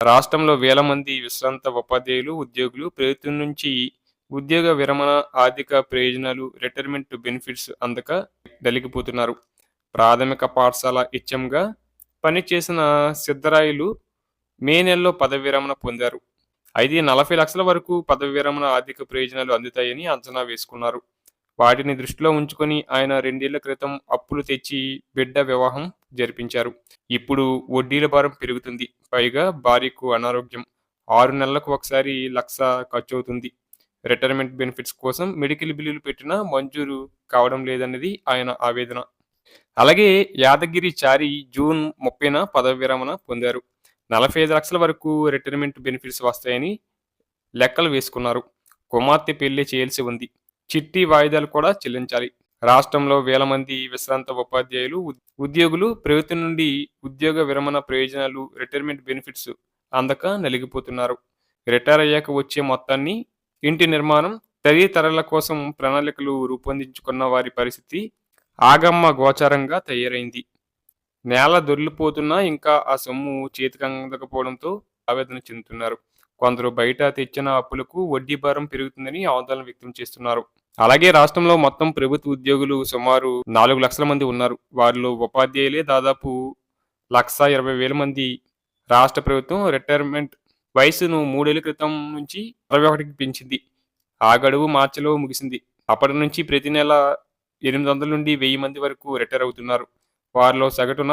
రాష్ట్రంలో వేల మంది విశ్రాంత ఉపాధ్యాయులు ఉద్యోగులు ప్రభుత్వం నుంచి ఉద్యోగ విరమణ ఆర్థిక ప్రయోజనాలు రిటైర్మెంట్ బెనిఫిట్స్ అందక నలిగిపోతున్నారు ప్రాథమిక పాఠశాల ఇచ్చంగా పనిచేసిన సిద్ధరాయులు మే నెలలో పదవి విరమణ పొందారు. అయితే నలభై లక్షల వరకు పదవి విరమణ ఆర్థిక ప్రయోజనాలు అందుతాయని అంచనా వేసుకున్నారు. వాటిని దృష్టిలో ఉంచుకొని ఆయన రెండేళ్ళ క్రితం అప్పులు తెచ్చి బిడ్డ వివాహం జరిపించారు. ఇప్పుడు వడ్డీల భారం పెరుగుతుంది. పైగా భార్యకు అనారోగ్యం. ఆరు నెలలకు ఒకసారి లక్ష ఖర్చు అవుతుంది రిటైర్మెంట్ బెనిఫిట్స్ కోసం మెడికల్ బిల్లులు పెట్టినా మంజూరు కావడం లేదన్నది ఆయన ఆవేదన. అలాగే యాదగిరి చారి జూన్ ముప్పైన పదవి విరమణ పొందారు. నలభై ఐదు లక్షల వరకు రిటైర్మెంట్ బెనిఫిట్స్ వస్తాయని లెక్కలు వేసుకున్నారు. కుమార్తె పెళ్ళి చేయాల్సి ఉంది. చిట్టి వాయిదాలు కూడా చెల్లించాలి. రాష్ట్రంలో వేల మంది విశ్రాంత ఉపాధ్యాయులు ఉద్యోగులు ప్రభుత్వం నుండి ఉద్యోగ విరమణ ప్రయోజనాలు రిటైర్మెంట్ బెనిఫిట్స్ అందక నలిగిపోతున్నారు. రిటైర్ అయ్యాక వచ్చే మొత్తాన్ని ఇంటి నిర్మాణం తదితరాల కోసం ప్రణాళికలు రూపొందించుకున్న వారి పరిస్థితి ఆగమ్మ గోచారంగా తయారైంది. నేల దొర్లిపోతున్నా ఇంకా ఆ సొమ్ము చేతికి అందకపోవడంతో ఆవేదన చెందుతున్నారు. కొందరు బయట తెచ్చిన అప్పులకు వడ్డీ భారం పెరుగుతుందని ఆందోళన వ్యక్తం చేస్తున్నారు. అలాగే రాష్ట్రంలో మొత్తం ప్రభుత్వ ఉద్యోగులు సుమారు నాలుగు లక్షల మంది ఉన్నారు. వారిలో ఉపాధ్యాయులే దాదాపు లక్ష ఇరవై వేల మంది. రాష్ట్ర ప్రభుత్వం రిటైర్మెంట్ వయసును మూడేళ్ళ క్రితం నుంచి అరవై ఒకటికి పెంచింది. ఆ గడువు మార్చిలో ముగిసింది. అప్పటి నుంచి ప్రతి నెల ఎనిమిది వందల నుండి వెయ్యి మంది వరకు రిటైర్ అవుతున్నారు. వారిలో సగటున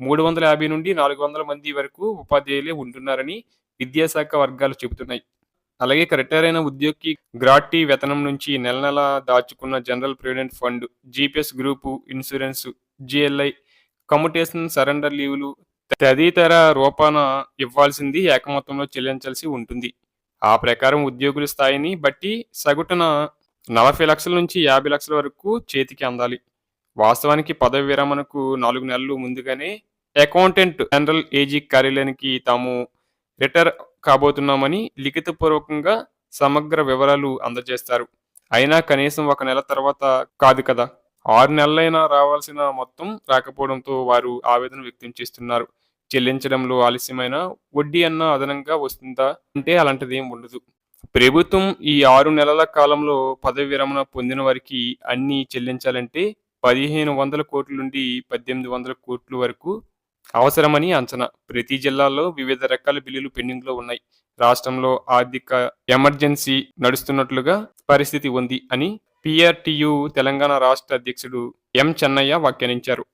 మూడు వందల యాభై నుండి నాలుగు వందల మంది వరకు ఉపాధ్యాయులే ఉంటున్నారని విద్యాశాఖ వర్గాలు చెబుతున్నాయి. అలాగే ఇక రిటైర్ అయిన ఉద్యోగికి గ్రాటీ వేతనం నుంచి నెల నెల దాచుకున్న general provident fund GPS group insurance GLI commutation surrender లీవులు తదితర రూపాన ఇవ్వాల్సింది ఏకమొత్తంలో చెల్లించాల్సి ఉంటుంది. ఆ ప్రకారం ఉద్యోగుల స్థాయిని బట్టి సగటున నలభై లక్షల నుంచి యాభై లక్షల వరకు చేతికి అందాలి. వాస్తవానికి పదవి విరమణకు నాలుగు నెలలు ముందుగానే అకౌంటెంట్ జనరల్ ఏజీ కార్యాలయానికి తాము రిటైర్ కాబోతున్నామని లిఖితపూర్వకంగా సమగ్ర వివరాలు అందజేస్తారు. అయినా కనీసం ఒక నెల తర్వాత కాదు కదా. ఆరు నెలలైనా రావాల్సిన మొత్తం రాకపోవడంతో వారు ఆవేదన వ్యక్తం చేస్తున్నారు. చెల్లించడంలో ఆలస్యమైన వడ్డీ అన్న అదనంగా వస్తుందా అంటే అలాంటిది ఏం ఉండదు. ప్రభుత్వం ఈ ఆరు నెలల కాలంలో పదవి విరమణ పొందిన వారికి అన్ని చెల్లించాలంటే పదిహేను వందల కోట్ల నుండి పద్దెనిమిది వందల కోట్ల వరకు అవసరమని అంచనా. ప్రతి జిల్లాలో వివిధ రకాల బిల్లులు పెండింగ్లో ఉన్నాయి. రాష్ట్రంలో ఆర్థిక ఎమర్జెన్సీ నడుస్తున్నట్లుగా పరిస్థితి ఉంది అని పిఆర్టీయు తెలంగాణ రాష్ట్ర అధ్యక్షుడు ఎం చెన్నయ్య వ్యాఖ్యానించారు.